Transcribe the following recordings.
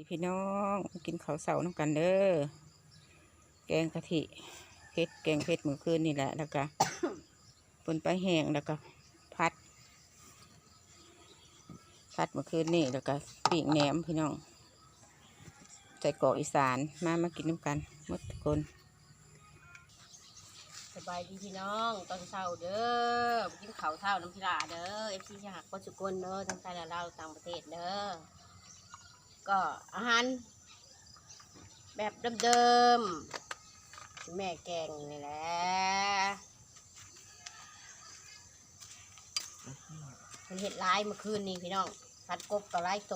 ดีพี่น้องกินข้าวเสาน้ำกันเด้อแกงกะทิเผ็ดแกงเผ็ดมือคืนนี่แหละแล้วก็ปนไปแห้งแล้วก็พัด พัดมือคืนนี่แล้วก็ปีกแหนมพี่น้องใส่กอกอีสานมามากินน้ำกันหมดทุกคนสบายดีพี่น้องตอนเช้าเด้อกินข้าวเช้าน้ำพิลาเด้อเอฟซีชหักปัจจุกนเด้อทั้งไทยและลาวต่างประเทศเด้อ ก็อาหาร แบบเดิมๆแม่แกงนี่แหละมันเห็ดร้ายเมื่อคืนนี้พี่น้องผัดกบกับไร้โต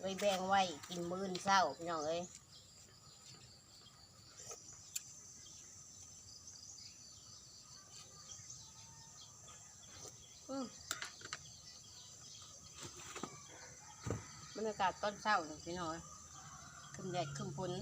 ไว้แบ่งไว้กินมื้อเช้าพี่น้องเอ้ย รรยากาศตอนเช้าเลยพี่น้อยขึ้นแดดขึ้นฝน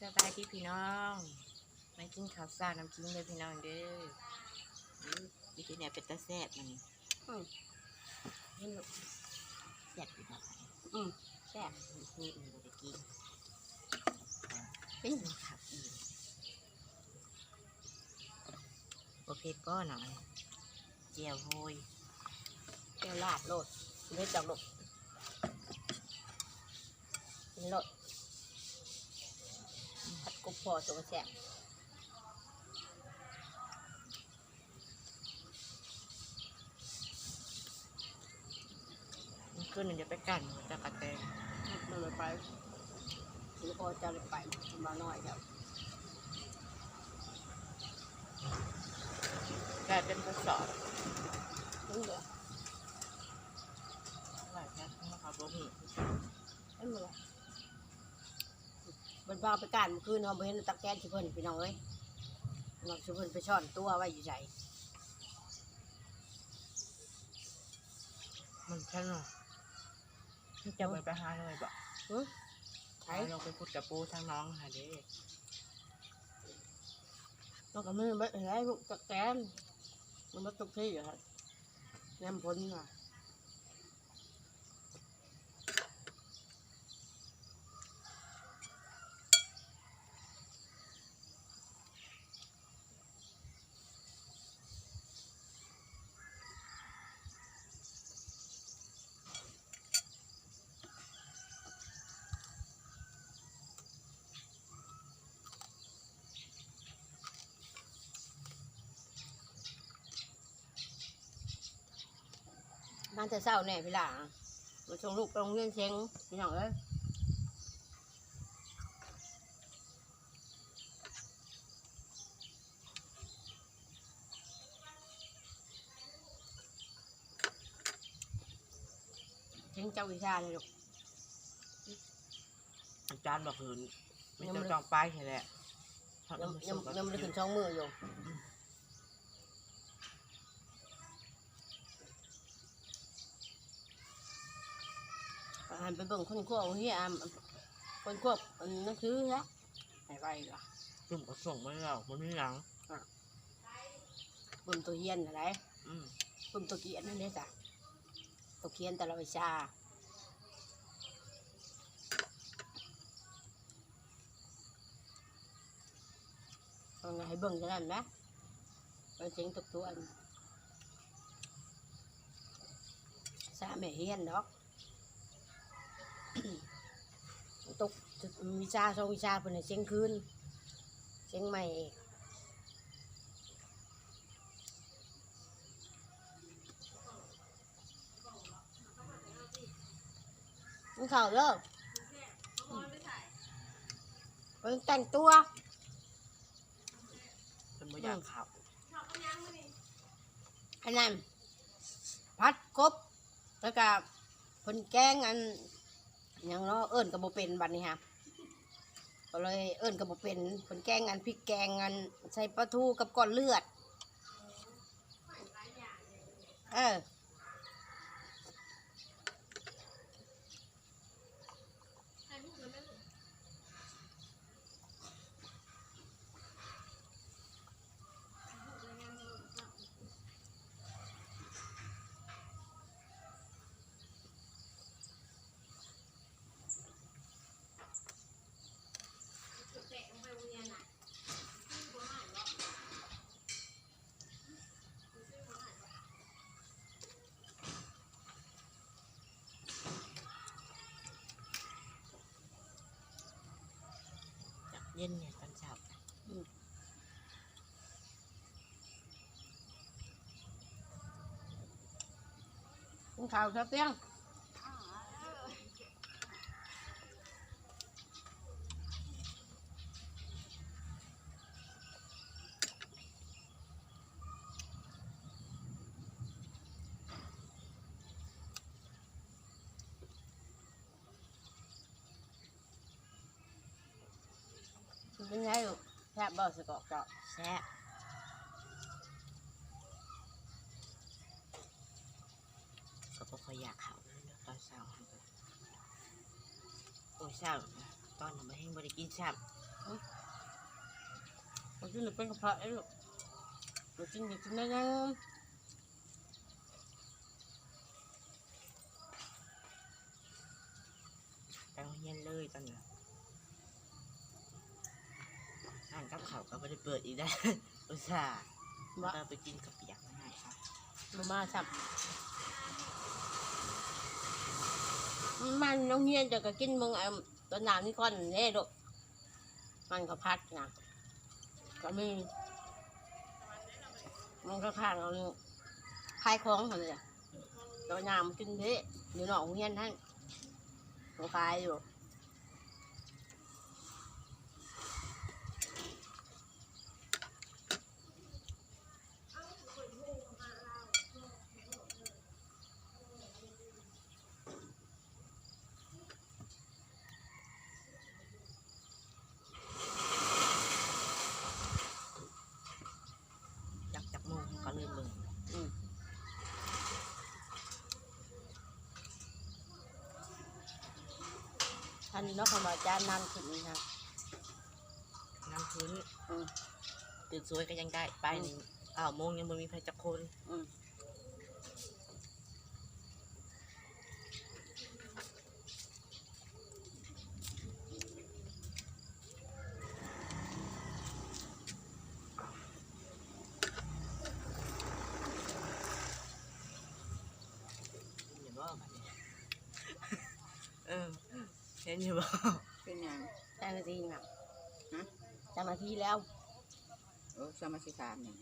สบายดีพี่น้อง มากินข้าวสารน้ำกินเลยพี่น้องเด้อวิธีเนี่ยเป็นตาแซ่บมันอืมนี่ลูกแซ่บอยู่แบบอืมแซ่บนี่มีบริกินเป็นผักอีกโอเคก็หน่อยเจียวโฮยเจียวลาดโลดเลือดจากลูกกินโลดผัดกบพอตัวแซ่บ มันขึ้นเดี๋ยวไปกันหัวจะกระแตงมันเลยไปหรือพอจะเลยไปมาหน่อยเดี๋ยวกลายเป็นทดสอบนี่เดี๋ยวหลายแค่นะครับผมไม่เหมือนมันพาไปการเมื่อคืนเราไปเห็นตะแกรงชิเพิ่นพี่น้องเอ้ยเราชิเพิ่นไปช่อนตัวไว้อยู่ใจมันแค่หรอ จะไปไปหาเลยบอกหึไถลงไปพูดกับปูทั้งน้องหาเด้เราก็ไม่ได้เห็นไอ้พวกตะแกรงมันมาตกที่อยู่ครับแนมพ้นอะ บ้านแต่เศร้าแน่พี่หล่ามาส่งลูกไปโรงเรียนเชียงพี่น้องเอ้ยเชียงเจ้าวิชาเลยลูก อาจารย์บอกคืนไม่ต้องจองป้ายแค่แหละยังยังยังไม่ได้ขึ้นช่องมืออยู่ หันไปเบิ่งคนควบเฮียอะคนควบอันนั่นคือละไหนไปล่ะจุ่มก็ส่งไม่แล้วมันไม่ยังเบิ่งตัวเฮียนอะไรอืมเบิ่งตัวเกียนนั่นเด้จ้ะตัวเกียนแต่ละวิชาเอาไงให้เบิ่งจังนั้นนะมันเสียงตุกตัวอันสาแม่เฮียนดอก ตกวิชาสองวิชาเพิ่นให้เสียงคืนเสียงใหม่อีกมันเข่าเลิกเพิ่นแต่งตัวเป็นไม่อยากขับอันนั้นพัดกบแล้วก็เพิ่นแกงอันห ยังเนาะเอิ้นกับ่เป็นบัดนี้ฮะก็เลยเอิ้นกับบ่เป็นผลแกงอันพริกแกงอันใส่ปลาทูกับก้อนเลือด เออ เย็นเนี่ยตอนเช้าข้าวครับเตี้ยง เป็นไงลูกแซ่บบ่ สกอกเจาะแซ่บก็บ่ค่อยอยากเขาตอนเช้าโอ้ยเช้าตอนนั้นมาให้บริกินช้ำโอ้ยหนูเป็นกระเพาะไอ้ลูกหนูกินกินได้ยัง ไปโรงเรียนเลยตอนนั้นอ่านกับเขาวก็ ไม่ได้เปิดอีกได้ อุตส่าห์ว่าเราไปกินกับเปียกมาให้ค่ะมามาสับมันน้องเฮียนจะก็กินมึงไอ้ตัวหนาวนี่ก่อนเน่ลูกมันก็พัดนะก็มีมันก็ข้างเราเนี่ยคลายของเขาเลยอะตัวหนาวมันกินเด้อยู่นอกโรงเฮียนท่านมันคลายอยู่ จากจากโมงก็เลยเบิ่ง อืมท่า นี่เนาะคำว่าจานนำขึ้นนี่ค่ะน้ำขึ้นอืมตื่นสวยก็ยังได้ไปหนึ่งอ้าวโมงยังไม่มีใครจักคน อืม เห็นว่าแบบนี้ เออ เห็นอยู่บ่เป็นหยังจานนาทีน่ะฮะจานนาทีแล้วโอ้สมาชิกามเนี่ย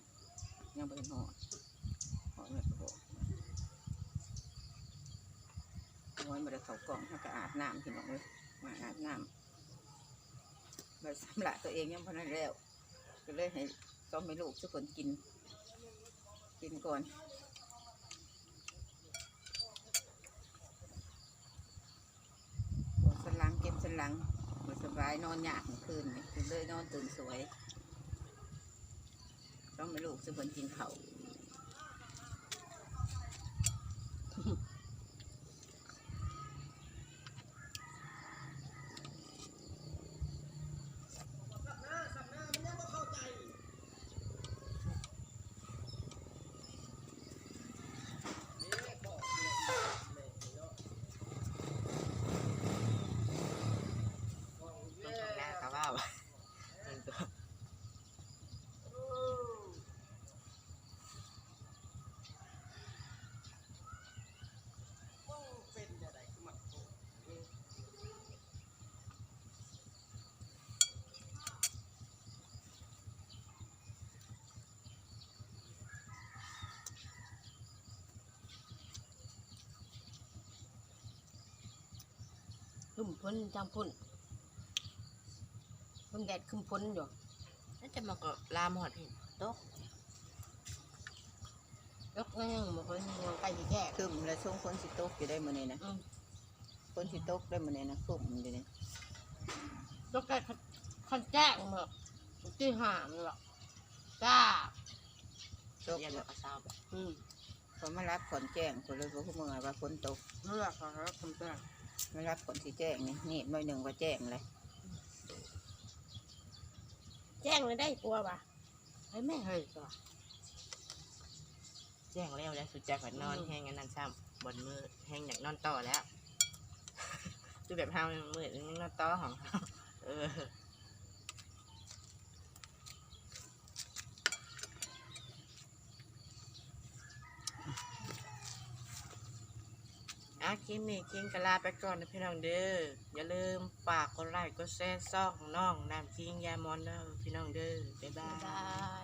ยังเป็นหอดหอดเงินกระบอกโอ้ยมาได้เขากล่องเขาก็อาบน้ำพี่น้องเลยมาอาบน้ำมาสำละตัวเองยังพอนั้นแล้วก็เลยให้ต้องไม่ลูกทุกคนกิน กินก่อนปวดสันหลัง เก็บสันหลังสบายนอนยากคืนเลยนอนตื่นสวยต้องไม่ลูกทุกคนกินเขาว ต้องทำหน้าก็ว่าว่ามันก็ ขึ้นพ้นจางพ้นพ้นแดดขึ้นพ้นอยู่น่าจะมาก็ลามหอดเห็นโต๊ะยกนั่งมาพ้นยังใกล้จะแก่คืมและช่วงคนสิตกอยู่ได้มือนี้นะอืมคนสิตกได้มือนี้นะคุมอยู่นี่ยกใกล้คันแจ้งเมื่อที่หามหรอกจ้าตกเรียนแล้วก็เศร้าแบบอืมเขามารับขนแจ้งคนเลยบอกเมื่อว่าฝนตกเลือกเขาครับคุณจ้ามารับขนสีแจ้งนี่นี่หน่อยหนึ่งว่าแจ้งเลยแจ้งเลยได้กลัวปะเฮ้ยแม่เฮ้ยตัวแจ้งแล้วแล้วสุดใจฝันนอนอืมแห้งอันนั้นซ้ำบนมือแห้งอยากนอนต่อแล้วคือแบบห้ามมือมันนอนต่อของเออ คลิปนี้คิงกะลาไปก่อนนะพี่น้องเด้อ อย่าลืมฝากกดไลค์กดแชร์ซ่องน้องนำคิงยามอนเด้อพี่น้องเด้อ บ๊ายบาย